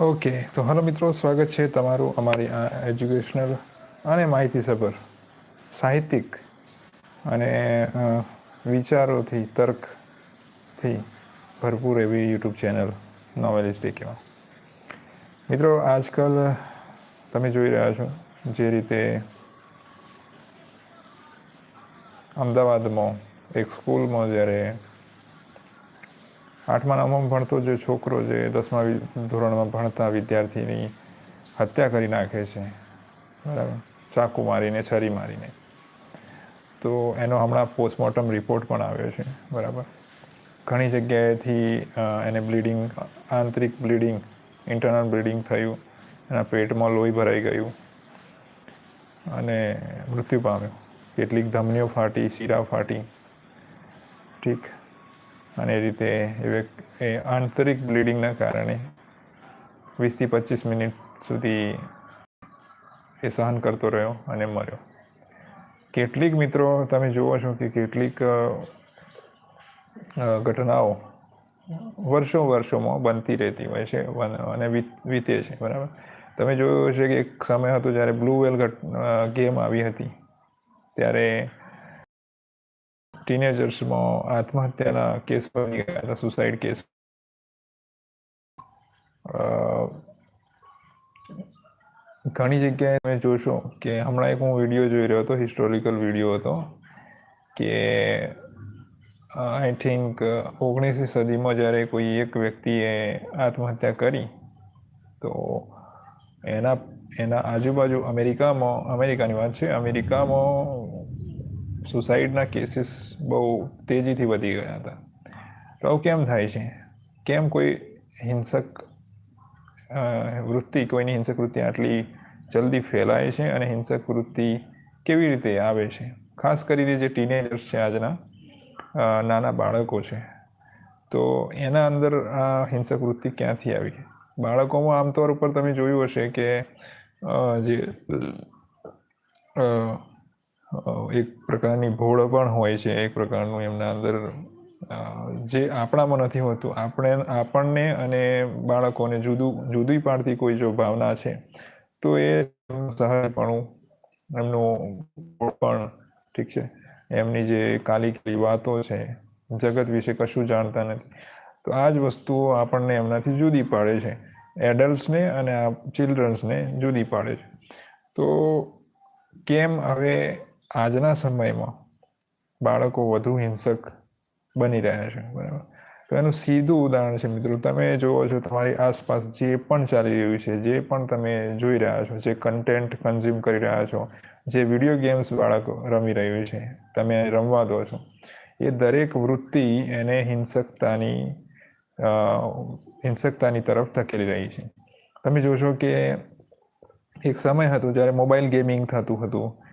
Okay, તો hello મિત્રો, સ્વાગત છે તમારું અમારી આ એજ્યુકેશનલ અને માહિતીસભર સાહિત્યિક અને વિચારોથી, તર્કથી ભરપૂર એવી યુટ્યુબ ચેનલ નોવેલિસ્ટિકમાં મિત્રો, આજકાલ તમે જોઈ રહ્યા છો જે રીતે અમદાવાદમાં એક સ્કૂલમાં જ્યારે આઠમા, નવમાં ભણતો જે છોકરો જે દસમા ધોરણમાં ભણતા વિદ્યાર્થીની હત્યા કરી નાખે છે. બરાબર? ચાકુ મારીને, છરી મારીને. તો એનો હમણાં પોસ્ટમોર્ટમ રિપોર્ટ પણ આવ્યો છે. બરાબર? ઘણી જગ્યાએથી એને બ્લીડિંગ, આંતરિક બ્લીડિંગ, ઇન્ટરનલ બ્લીડિંગ થયું. એના પેટમાં લોહી ભરાઈ ગયું. અને મૃત્યુ પામ્યો. કેટલીક ધમનીઓ ફાટી, શીરા ફાટી. ઠીક. અને એ રીતે એ આંતરિક બ્લીડિંગના કારણે વીસથી પચીસ મિનિટ સુધી એ સહન કરતો રહ્યો અને મર્યો. કેટલીક મિત્રો તમે જુઓ છો કે કેટલીક ઘટનાઓ વર્ષો વર્ષોમાં બનતી રહેતી હોય છે અને વીત- છે, બરાબર? તમે જોયું હશે કે એક સમય હતો જ્યારે બ્લુ વેલ ગેમ આવી હતી. ત્યારે ટીનેજર્સમાં આત્મહત્યાના કેસ બની ગયા હતા સુસાઇડ કેસ. ઘણી જગ્યાએ તમે જોશો કે હમણાં એક હું વીડિયો જોઈ રહ્યો હતો હિસ્ટોરિકલ વીડિયો હતો, કે આઈ થિંક ઓગણીસમી સદીમાં જ્યારે કોઈ એક વ્યક્તિએ આત્મહત્યા કરી, તો એના એના આજુબાજુ અમેરિકામાં, અમેરિકાની વાત છે, અમેરિકામાં સુસાઇડના કેસીસ બહુ તેજીથી વધી ગયા હતા. તો આવું કેમ થાય છે? કેમ કોઈ હિંસક વૃત્તિ, કોઈની હિંસક વૃત્તિ આટલી જલ્દી ફેલાય છે અને હિંસક વૃત્તિ કેવી રીતે આવે છે? ખાસ કરીને જે ટીનેજર્સ છે આજના નાના બાળકો છે. તો એના અંદર આ હિંસક વૃત્તિ ક્યાંથી આવી? બાળકોમાં આમતોર ઉપર તમે જોયું હશે કે જે એક પ્રકારની ભોળ પણ હોય છે, એક પ્રકારનું એમના અંદર જે આપણામાં નથી હોતું, આપણે, આપણને અને બાળકોને જુદું, જુદી પાડતી કોઈ જો ભાવના છે, તો એ સહજપણું એમનું પણ ઠીક છે. એમની જે કાલી વાતો છે, જગત વિશે કશું જાણતા નથી. તો આ જ વસ્તુઓ આપણને એમનાથી જુદી પાડે છે. એડલ્ટ્સને અને આ ચિલ્ડ્રન્સને જુદી પાડે છે. તો કેમ હવે આજના સમયમાં બાળકો વધુ હિંસક બની રહ્યા છે, બરાબર. તો એનું સીધું ઉદાહરણ છે મિત્રો, તમે જુઓ છો તમારી આસપાસ જે પણ ચાલી રહ્યું છે, જે પણ તમે જોઈ રહ્યા છો, જે કન્ટેન્ટ કન્ઝ્યુમ કરી રહ્યા છો, જે વીડિયો ગેમ્સ બાળકો રમી રહ્યું છે, તમે રમવા દો છો, એ દરેક વૃત્તિ એને હિંસકતાની હિંસકતાની તરફ ધકેલી રહી છે. તમે જોશો કે એક સમય હતો જ્યારે મોબાઈલ ગેમિંગ થતું હતું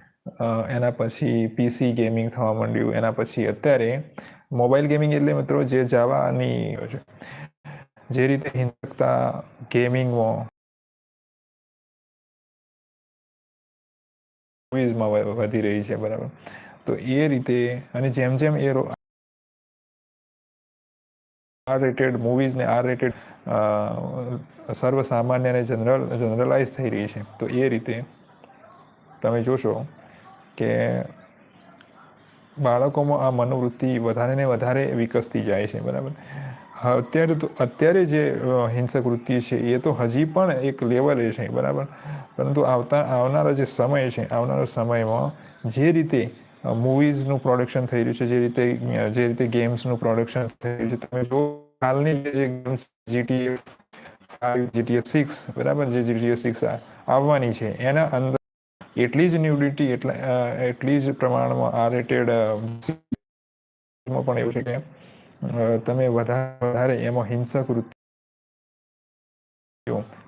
એના પછી પીસી ગેમિંગ થવા માંડ્યું. એના પછી અત્યારે મોબાઈલ ગેમિંગ એટલે મિત્રો જે જાવાની જે રીતે હિંસકતા ગેમિંગમાં મૂવીઝમાં વધી રહી છે, બરાબર. તો એ રીતે અને જેમ જેમ એ આર રેટેડ મૂવીઝ ને આર રેટેડ સર્વસામાન્ય અને જનરલ જનરલાઇઝ થઈ રહી છે. તો એ રીતે તમે જોશો કે બાળકોમાં આ મનોવૃત્તિ વધારે ને વધારે વિકસતી જાય છે, બરાબર? અત્યારે તો, અત્યારે જે હિંસક વૃત્તિ છે, એ તો હજી પણ એક લેવલે છે, બરાબર? પરંતુ આવતા, આવનારા જે સમય છે, આવનારા સમયમાં જે રીતે મૂવીઝનું પ્રોડક્શન થઈ રહ્યું છે, જે રીતે જે રીતે ગેમ્સનું પ્રોડક્શન થઈ રહ્યું છે, તમે જો હાલની જે games GTA five GTA six બરાબર? જે જીટીએ સિક્સ આવવાની છે, એના અંદર એટલી જ ન્યુડિટી એટલા એટલી જ પ્રમાણમાં આ રેટેડ પણ એવું છે કે તમે વધારે વધારે એમાં હિંસક વૃત્તિઓ,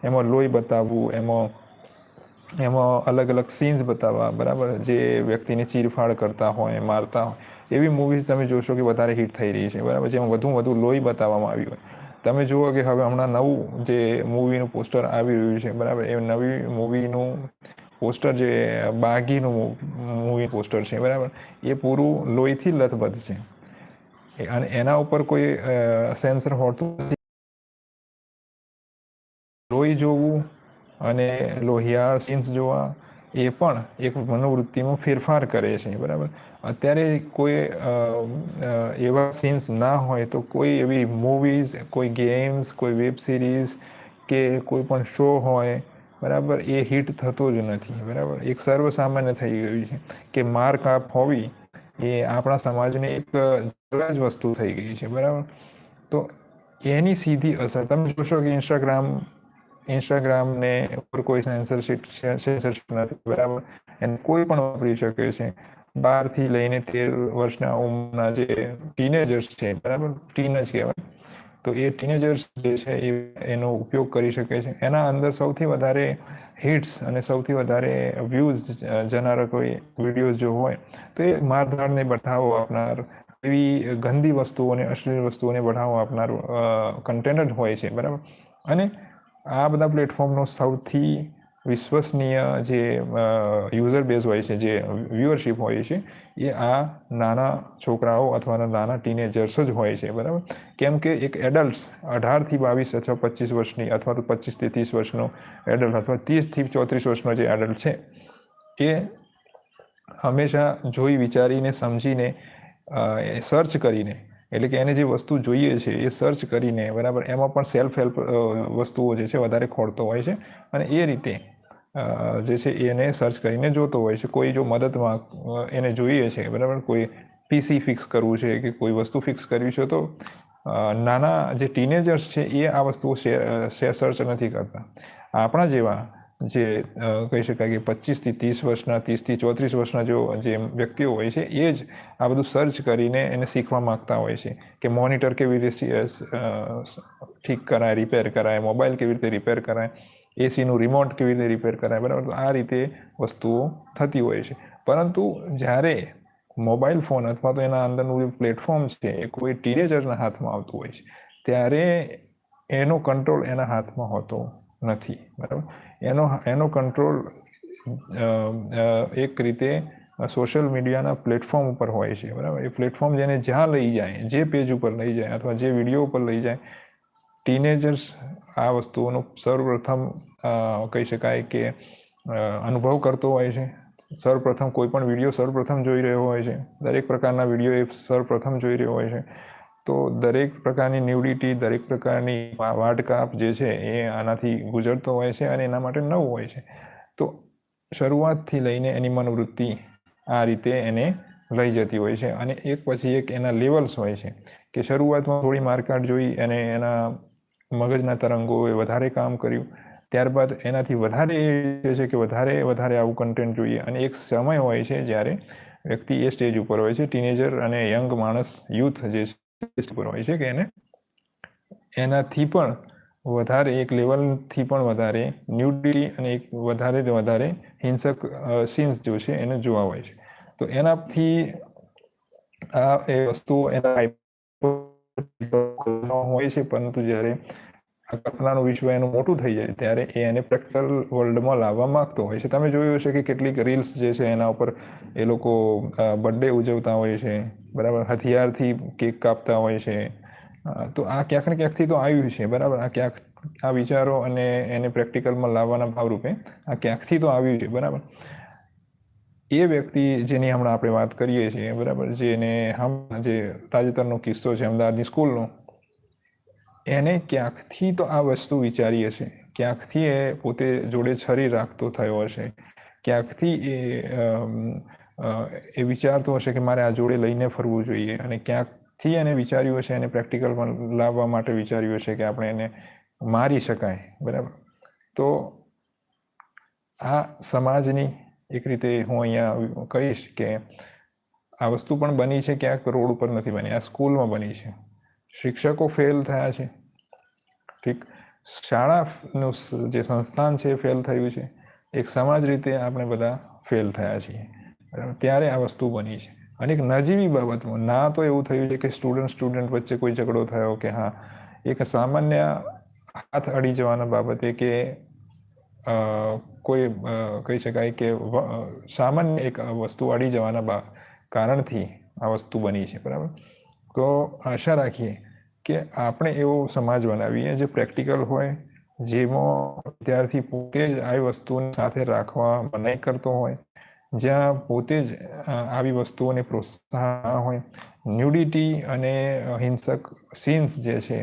એમાં લોહી બતાવવું, એમાં એમાં અલગ અલગ સીન્સ બતાવવા, બરાબર? જે વ્યક્તિને ચીરફાડ કરતા હોય, મારતા હોય. એવી મૂવીઝ તમે જોશો કે વધારે હિટ થઈ રહી છે, બરાબર? જેમાં વધુ વધુ લોહી બતાવવામાં આવ્યું હોય. તમે જુઓ કે હવે હમણાં નવું જે મૂવીનું પોસ્ટર આવી રહ્યું છે, બરાબર? એ નવી મૂવીનું પોસ્ટર જે બાગીનું મૂવી પોસ્ટર છે, બરાબર? એ પૂરું લોહીથી લથબથ છે. અને એના ઉપર કોઈ સેન્સર હોતું નથી. લોહી જોવું અને લોહિયાળ સીન્સ જોવા, એ પણ એક મનોવૃત્તિમાં ફેરફાર કરે છે, બરાબર? અત્યારે કોઈ એવા સીન્સ ના હોય તો કોઈ એવી મૂવીઝ કોઈ ગેમ્સ કોઈ વેબ સિરીઝ કે કોઈ પણ શો હોય બરાબર? એ હિટ થતો જ નથી, બરાબર? એક સર્વસામાન્ય થઈ ગયું છે કે માર કાપ હોવી એ આપણા સમાજની એક જ વસ્તુ થઈ ગઈ છે, બરાબર? તો એની સીધી અસર, તમે જોશો કે ઇન્સ્ટાગ્રામ ઇન્સ્ટાગ્રામને ઉપર કોઈ સેન્સરશીપ સેન્સરશીપ નથી, બરાબર? એને કોઈ પણ વાપરી શકે છે. બારથી લઈને તેર વર્ષના ઉંમરના જે ટીનેજર્સ છે, બરાબર? ટીન જ કહેવાય. તો એ ટીનેજર્સ જે છે એ એનો ઉપયોગ કરી શકે છે. એના અંદર સૌથી વધારે હિટ્સ અને સૌથી વધારે વ્યૂઝ જનારા કોઈ વિડીયોઝ જો હોય, તો એ મારધાડને બતાવો આપનાર, એવી ગંદી વસ્તુઓને, અશ્લીલ વસ્તુઓને બઢાવો આપનાર કન્ટેન્ટ હોય છે, બરાબર? અને આ બધા પ્લેટફોર્મનો સૌથી વિશ્વસનીય જે યુઝર બેઝ હોય છે, જે વ્યુઅરશિપ હોય છે, એ આ નાના છોકરાઓ અથવા નાના ટીનેજર્સ જ હોય છે, બરાબર? કેમ કે એક એડલ્ટ્સ અઢારથી બાવીસ અથવા પચીસ વર્ષની અથવા તો પચીસથી ત્રીસ વર્ષનો એડલ્ટ અથવા ત્રીસથી ચોત્રીસ વર્ષનો જે એડલ્ટ છે, એ હંમેશા જોઈ, વિચારીને, સમજીને સર્ચ કરીને, એટલે કે એને જે વસ્તુ જોઈએ છે, એ સર્ચ કરીને, બરાબર? એમાં પણ સેલ્ફ હેલ્પ વસ્તુઓ જે છે, વધારે ખોળતો હોય છે, અને એ રીતે જે છે એને સર્ચ કરીને જોતો હોય છે. કોઈ જો મદદમાં એને જોઈએ છે, બરાબર? કોઈ પીસી ફિક્સ કરવું છે કે કોઈ વસ્તુ ફિક્સ કરવી છે, તો નાના જે ટીનેજર્સ છે, એ આ વસ્તુઓ શેર સર્ચ નથી કરતા. આપણા જેવા જે કહી શકાય કે પચીસથી ત્રીસ વર્ષના, ત્રીસથી ચોત્રીસ વર્ષના જો જે વ્યક્તિઓ હોય છે, એ જ આ બધું સર્ચ કરીને એને શીખવા માંગતા હોય છે કે મોનિટર કેવી રીતે ઠીક કરાય રિપેર કરાય મોબાઈલ કેવી રીતે રિપેર કરાય. એસીનું રિમોટ કેવી રીતે રિપેર કરાય, બરાબર? આ રીતે વસ્તુઓ થતી હોય છે. પરંતુ જ્યારે મોબાઈલ ફોન અથવા તો એના અંદરનું જે પ્લેટફોર્મ છે, એ કોઈ ટીનેજરના હાથમાં આવતું હોય છે, ત્યારે એનો કંટ્રોલ એના હાથમાં હોતો નથી, બરાબર? એનો એનો કંટ્રોલ એક રીતે સોશિયલ મીડિયાના પ્લેટફોર્મ ઉપર હોય છે, બરાબર? એ પ્લેટફોર્મ જેને જ્યાં લઈ જાય, જે પેજ ઉપર લઈ જાય અથવા જે વીડિયો ઉપર લઈ જાય ટીનેજર્સ આ વસ્તુઓનો સર્વપ્રથમ કહી શકાય કે અનુભવ કરતો હોય છે. સર્વપ્રથમ કોઈ પણ વીડિયો સર્વપ્રથમ જોઈ રહ્યો હોય છે. દરેક પ્રકારના વીડિયો એ સર્વપ્રથમ જોઈ રહ્યો હોય છે. તો દરેક પ્રકારની ન્યુડિટી, દરેક પ્રકારની વાટકાપ જે છે એ આનાથી ગુજરતો હોય છે અને એના માટે નવું હોય છે. તો શરૂઆતથી લઈને એની મનોવૃત્તિ આ રીતે એને લઈ જતી હોય છે. અને એક પછી એક એના લેવલ્સ હોય છે. કે શરૂઆતમાં થોડી મારકાટ જોઈ અને એના મગજના તરંગોએ વધારે કામ કર્યું. ત્યારબાદ એનાથી વધારે એ છે કે વધારે વધારે આવું કન્ટેન્ટ જોઈએ. અને એક સમય હોય છે જ્યારે વ્યક્તિ એ સ્ટેજ ઉપર હોય છે ટીનેજર અને યંગ માણસ યુથ જે છે ઉપર હોય છે કે એને, એનાથી પણ વધારે, એક લેવલથી પણ વધારે ન્યુડિટી અને એક વધારે વધારે હિંસક સીન્સ જો છે એને જોવા હોય છે. તો એનાથી આ એ વસ્તુ એના હોય છે, પરંતુ જ્યારે આ કલ્પનાનું વિશ્વ એનું મોટું થઈ જાય, ત્યારે એ એને પ્રેક્ટિકલ વર્લ્ડમાં લાવવા માંગતો હોય છે. તમે જોયું હશે કે કેટલીક રીલ્સ જે છે, એના ઉપર એ લોકો બર્થડે ઉજવતા હોય છે, બરાબર? હથિયારથી કેક કાપતા હોય છે. તો આ ક્યાંક ને ક્યાંકથી તો આવ્યું છે, બરાબર? આ ક્યાંક, આ વિચારો અને એને પ્રેક્ટિકલમાં લાવવાના ભાવરૂપે આ ક્યાંકથી તો આવ્યું છે, બરાબર? એ વ્યક્તિ જેની હમણાં આપણે વાત કરીએ છીએ, બરાબર? જેને હમ જે તાજેતરનો કિસ્સો છે, અમદાવાદની સ્કૂલનો, એને ક્યાંકથી તો આ વસ્તુ વિચારી હશે? ક્યાંકથી એ પોતે જોડે છરી રાખતો થયો હશે? ક્યાંકથી એ એ વિચારતો હશે કે મારે આ જોડે લઈને ફરવું જોઈએ? અને ક્યાંકથી એને વિચાર્યું હશે, એને પ્રેક્ટિકલમાં લાવવા માટે વિચાર્યું હશે કે આપણે એને મારી શકાય, બરાબર? તો આ સમાજની એક રીતે હું અહીંયા કહીશ કે આ વસ્તુ પણ બની છે ક્યાંક રોડ ઉપર નથી બની, આ સ્કૂલમાં બની છે. શિક્ષકો ફેલ થયા છે. ઠીક? શાળાનું જે સંસ્થાન છે એ ફેલ થયું છે. એક સમાજ રીતે આપણે બધા ફેલ થયા છીએ. ત્યારે આ વસ્તુ બની છે. અને એક નજીવી બાબતમાં, ના તો એવું થયું છે કે સ્ટુડન્ટ સ્ટુડન્ટ વચ્ચે કોઈ ઝઘડો થયો કે હા, એક સામાન્ય હાથ અડી જવાના બાબતે કે કોઈ કહી શકાય કે સામાન્ય એક વસ્તુ અડી જવાના કારણથી આ વસ્તુ બની છે, બરાબર? તો આશા રાખીએ કે આપણે એવો સમાજ બનાવીએ જે પ્રેક્ટિકલ હોય, જેમાં વિદ્યાર્થી પોતે જ આવી વસ્તુઓને સાથે રાખવા મનાઈ કરતો હોય, જ્યાં પોતે જ આવી વસ્તુઓને પ્રોત્સાહન હોય. ન્યુડિટી અને હિંસક સીન્સ જે છે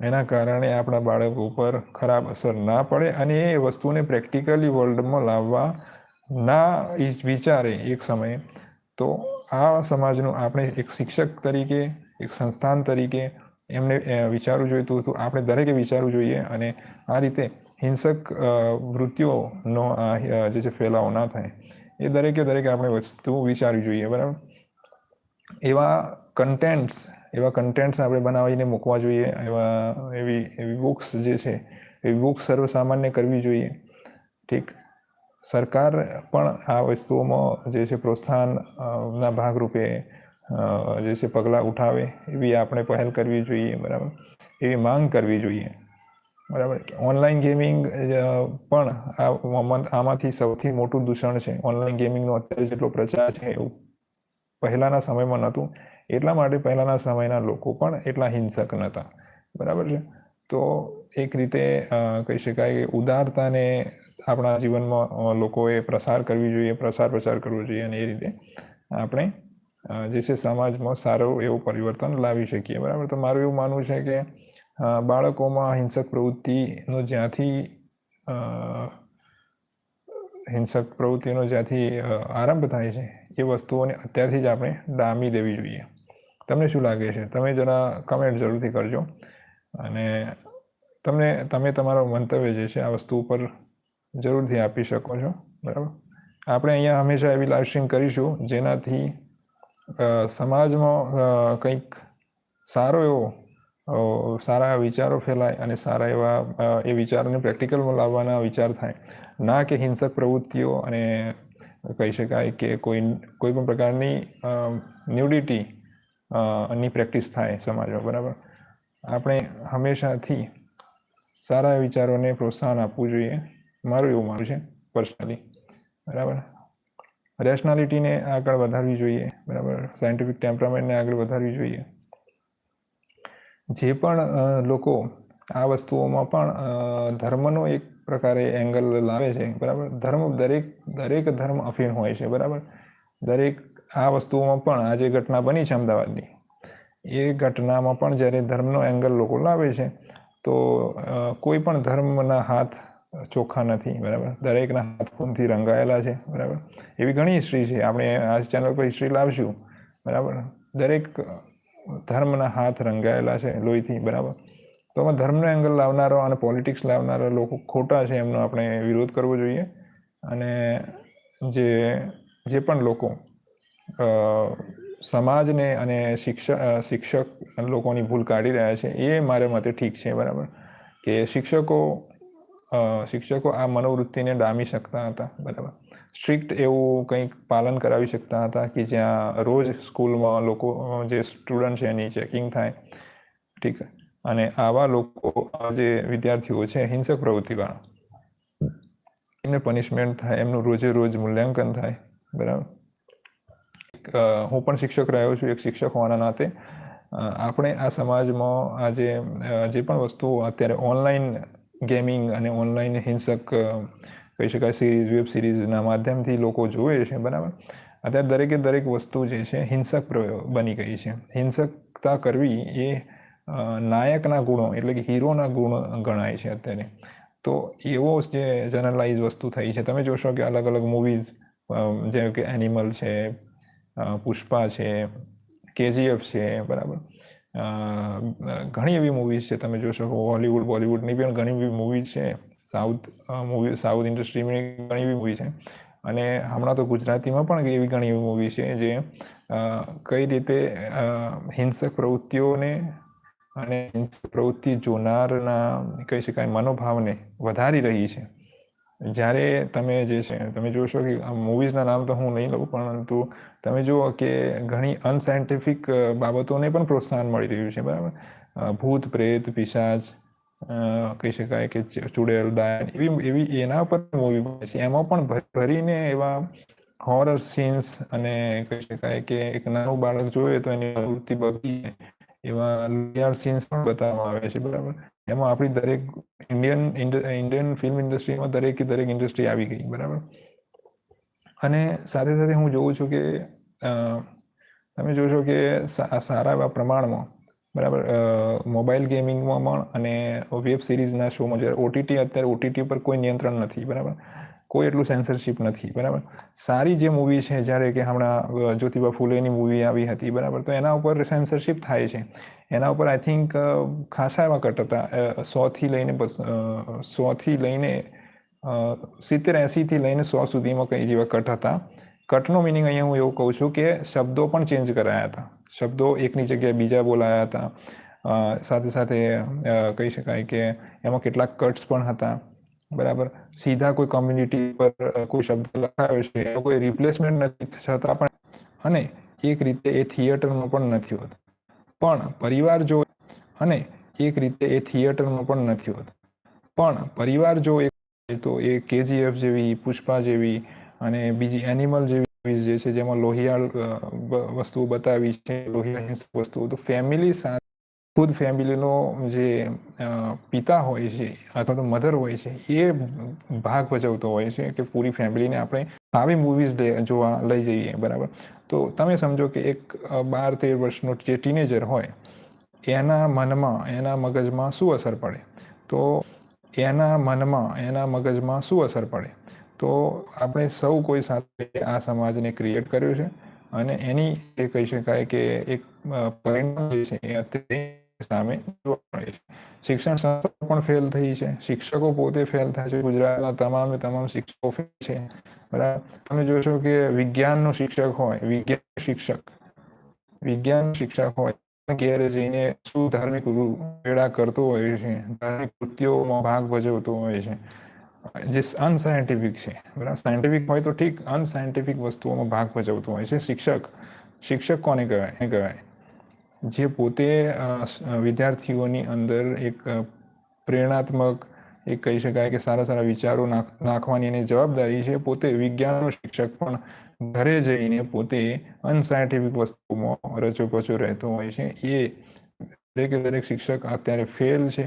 એના કારણે આપણા બાળકો ઉપર ખરાબ અસર ના પડે અને એ વસ્તુને પ્રેક્ટિકલી વર્લ્ડમાં લાવવા ના વિચારે એક સમયે. તો આ સમાજનું આપણે એક શિક્ષક તરીકે, એક સંસ્થાન તરીકે એમને વિચારવું જોઈતું તો તો આપણે દરેકે વિચારવું જોઈએ અને આ રીતે હિંસક વૃત્તિઓનો આ જે છે ફેલાવો ના થાય. એ દરેકે દરેકે આપણે વસ્તુ વિચારવી જોઈએ, બરાબર? એવા કન્ટેન્ટ્સ એવા કન્ટેન્ટ્સ આપણે બનાવીને મૂકવા જોઈએ, એવા, એવી એવી બુક્સ જે છે, એવી બુક્સ સર્વસામાન્ય કરવી જોઈએ. ઠીક? સરકાર પણ આ વસ્તુઓમાં જે છે પ્રોત્સાહનના ભાગરૂપે જે છે પગલાં ઉઠાવે એવી આપણે પહેલ કરવી જોઈએ, બરાબર? એવી માંગ કરવી જોઈએ. બરાબર? ઓનલાઈન ગેમિંગ પણ આ આમાં- આમાંથી સૌથી મોટું દૂષણ છે. ઓનલાઈન ગેમિંગનો અત્યારે જેટલો પ્રચાર છે એવું પહેલાંના સમયમાં નહોતું. એટલા માટે પહેલાંના સમયના લોકો પણ એટલા હિંસક નહોતા બરાબર છે? તો એક રીતે કહી શકાય કે ઉદારતાને આપણા જીવનમાં લોકોએ પ્રસાર કરવી જોઈએ, પ્રસાર પ્રસાર કરવો જોઈએ અને એ રીતે આપણે જે છે સમાજમાં સારું એવું પરિવર્તન લાવી શકીએ. બરાબર? તો મારું એવું માનવું છે કે બાળકોમાં હિંસક પ્રવૃત્તિનો જ્યાંથી હિંસક પ્રવૃત્તિનો જ્યાંથી આરંભ થાય છે, એ વસ્તુઓને અત્યારથી જ આપણે ડામી દેવી જોઈએ. તમને શું લાગે છે? તમે જરા કમેન્ટ જરૂરથી કરજો. અને તમને, તમે તમારો મંતવ્ય જે છે, આ વસ્તુ ઉપર જરૂરથી આપી શકો છો. બરાબર? આપણે અહીંયા હંમેશા એવી લાઈવ સ્ટ્રીમ કરીશું જેનાથી સમાજમાં કંઈક સારો એવો સારા વિચારો ફેલાય અને સારા એવા એ વિચારોને પ્રેક્ટિકલમાં લાવવાના વિચાર થાય. ના કે હિંસક પ્રવૃત્તિઓ અને કહી શકાય કે કોઈ કોઈ પણ પ્રકારની ન્યુડિટી ની પ્રેક્ટિસ થાય સમાજમાં, બરાબર? આપણે હંમેશાથી સારા વિચારોને પ્રોત્સાહન આપવું જોઈએ. મારું એવું માનવું છે પર્સનલી બરાબર? રેશનાલિટીને આગળ વધારવી જોઈએ, બરાબર? સાયન્ટિફિક ટેમ્પરામેન્ટને આગળ વધારવી જોઈએ. જે પણ લોકો આ વસ્તુઓમાં પણ ધર્મનો એક પ્રકારે એંગલ લાવે છે, બરાબર? ધર્મ દરેક દરેક ધર્મ અફીણ હોય છે, બરાબર? દરેક આ વસ્તુઓમાં પણ આ જે ઘટના બની છે અમદાવાદની, એ ઘટનામાં પણ જ્યારે ધર્મનો એંગલ લોકો લાવે છે, તો કોઈ પણ ધર્મના હાથ ચોખ્ખા નથી, બરાબર? દરેકના હાથ ખૂનથી રંગાયેલા છે, બરાબર? એવી ઘણી હિસ્ટ્રી છે. આપણે આ ચેનલ પર હિસ્ટ્રી લાવશું, બરાબર? દરેક ધર્મના હાથ રંગાયેલા છે, લોહીથી, બરાબર? તો આમાં ધર્મનો એંગલ લાવનારો અને પોલિટિક્સ લાવનારા લોકો ખોટા છે, એમનો આપણે વિરોધ કરવો જોઈએ. અને જે જે પણ લોકો સમાજને અને શિક્ષક શિક્ષક લોકોની ભૂલ કાઢી રહ્યા છે, એ મારે મતે ઠીક છે, બરાબર. કે શિક્ષકો શિક્ષકો આ મનોવૃત્તિને ડામી શકતા હતા, બરાબર. સ્ટ્રિક્ટ એવું કંઈક પાલન કરાવી શકતા હતા કે જ્યાં રોજ સ્કૂલમાં લોકો, જે સ્ટુડન્ટ છે એની ચેકિંગ થાય, ઠીક. અને આવા લોકો જે વિદ્યાર્થીઓ છે, હિંસક પ્રવૃત્તિવાળા, એમને પનિશમેન્ટ થાય, એમનું રોજે રોજ મૂલ્યાંકન થાય, બરાબર. હું પણ શિક્ષક રહ્યો છું, એક શિક્ષક હોવાના નાતે. આપણે આ સમાજમાં આજે જે પણ વસ્તુઓ અત્યારે ઓનલાઈન ગેમિંગ અને ઓનલાઈન હિંસક કહી શકાય, સિરીઝ, વેબ સિરીઝના માધ્યમથી લોકો જોવે છે, બરાબર? અત્યારે દરેકે દરેક વસ્તુ જે છે, હિંસક બની ગઈ છે. હિંસકતા કરવી એ નાયકના ગુણો એટલે કે હીરોના ગુણ ગણાય છે અત્યારે. તો એવો જે જનરલાઇઝ વસ્તુ થઈ છે. તમે જોશો કે અલગ અલગ મૂવીઝ જેમ કે એનિમલ છે પુષ્પા છે, કેજીએફ છે, બરાબર. ઘણી એવી મૂવીઝ છે, તમે જોશો હોલિવૂડ બોલિવૂડની પણ ઘણી એવી મૂવીઝ છે. સાઉથ મૂવી સાઉથ ઇન્ડસ્ટ્રીની ઘણી એવી મૂવી છે. અને હમણાં તો ગુજરાતીમાં પણ એવી ઘણી એવી મૂવી છે જે કઈ રીતે હિંસક પ્રવૃત્તિઓને અને હિંસક પ્રવૃત્તિ જોનારના, કહી શકાય, મનોભાવને વધારી રહી છે. જ્યારે તમે જે છે, તમે જોશો કે મૂવીઝના નામ તો હું નહીં લઉં, પરંતુ તમે જુઓ કે ઘણી અનસાયન્ટિફિક બાબતોને પણ પ્રોત્સાહન મળી રહ્યું છે, બરાબર? ભૂત, પ્રેત, પિશાચ કહી શકાય કે ચુડેલ, ડાયન, એવી એવી એના પર મૂવી બને છે. એમાં પણ ભરીને એવા હોરર સીન્સ અને કહી શકાય કે એક નાનું બાળક જોવે તો એની વૃત્તિ બગડી એવા લોહિયાળ સીન્સ પણ બતાવવામાં આવે છે, બરાબર? એમાં આપણી દરેક ઇન્ડિયન ઇન્ડિયન ફિલ્મ ઇન્ડસ્ટ્રીમાં દરેકે દરેક ઇન્ડસ્ટ્રી આવી ગઈ, બરાબર? અને સાથે સાથે હું જોઉં છું કે તમે જોશો કે સારા એવા પ્રમાણમાં, બરાબર મોબાઈલ ગેમિંગમાં પણ અને વેબ સિરીઝના શોમાં જ્યારે ઓટીટી અત્યારે ઓટીટી પર કોઈ નિયંત્રણ નથી, બરાબર? કોઈ એટલું સેન્સરશિપ નથી, બરાબર? સારી જે મૂવી છે, જ્યારે કે હમણાં જ્યોતિબા ફૂલેની મૂવી આવી હતી, બરાબર? તો એના ઉપર સેન્સરશિપ થાય છે. એના ઉપર આઈ થિંક ખાસા એવા કટ હતા. સોથી લઈને સોથી લઈને સિત્તેર એંસીથી લઈને સો સુધીમાં કઈ જેવા કટ હતા. કટનો મિનિંગ અહીંયા હું એવું કહું છું કે શબ્દો પણ ચેન્જ કરાયા હતા. શબ્દો એકની જગ્યાએ બીજા બોલાયા હતા. સાથે સાથે કહી શકાય કે એમાં કેટલાક કટ્સ પણ હતા. બરાબર? સીધા કોઈ કોમ્યુનિટી પર કોઈ શબ્દ લખાયો છે, એનો કોઈ રિપ્લેસમેન્ટ નથી છતાં પણ, અને એક રીતે એ થિયેટરમાં પણ નથી હોતું. પણ પરિવાર જો અને એક રીતે એ થિયેટરમાં પણ નથી હોતો. પણ પરિવાર જો એક તો એ કેજીએફ જેવી, પુષ્પા જેવી અને બીજી એનિમલ જેવી જે છે, જેમાં લોહિયાળ વસ્તુઓ બતાવી છે લોહિયાળ વસ્તુઓ, તો ફેમિલી સાથે, ખુદ ફેમિલીનો જે પિતા હોય છે અથવા તો મધર હોય છે, એ ભાગ ભજવતો હોય છે કે પૂરી ફેમિલીને આપણે આવી મૂવીઝ જોવા લઈ જઈએ, બરાબર? તો તમે સમજો કે એક બાર, તેર વર્ષનો જે ટીનેજર હોય, એના મનમાં, એના મગજમાં શું અસર પડે? તો એના મનમાં, એના મગજમાં શું અસર પડે? તો આપણે સૌ કોઈ સાથે આ સમાજને ક્રિએટ કર્યો છે અને એની એ કહી શકાય કે એક પરિણામ જે છે એ અત્યારે સામે શિક્ષણ સંસ્થા પણ ફેલ થઈ છે. શિક્ષકો પોતે ફેલ થાય છે. ગુજરાતના તમામે તમામ શિક્ષકો ફેલ છે. બરાબર? તમે જોશો કે વિજ્ઞાનનો શિક્ષક હોય, વિજ્ઞાન શિક્ષક વિજ્ઞાન શિક્ષક હોય ઘેર જઈને શું ધાર્મિક વેળા કરતો હોય છે, ધાર્મિક કૃત્યોમાં ભાગ ભજવતો હોય છે. જે અનસાયન્ટિફિક છે. બરાબર? સાયન્ટિફિક હોય તો ઠીક અનસાયન્ટિફિક વસ્તુઓમાં ભાગ ભજવતો હોય છે. શિક્ષક શિક્ષક કોને કહેવાય? કહેવાય જે પોતે વિદ્યાર્થીઓની અંદર એક પ્રેરણાત્મક એક કહી શકાય કે સારા સારા વિચારો નાખ, નાખવાની એની જવાબદારી છે, પોતે વિજ્ઞાનનો શિક્ષક પણ ઘરે જઈને પોતે અનસાયન્ટિફિક વસ્તુમાં રચોપચો રહેતો હોય છે. એ દરેકે દરેક શિક્ષક અત્યારે ફેલ છે.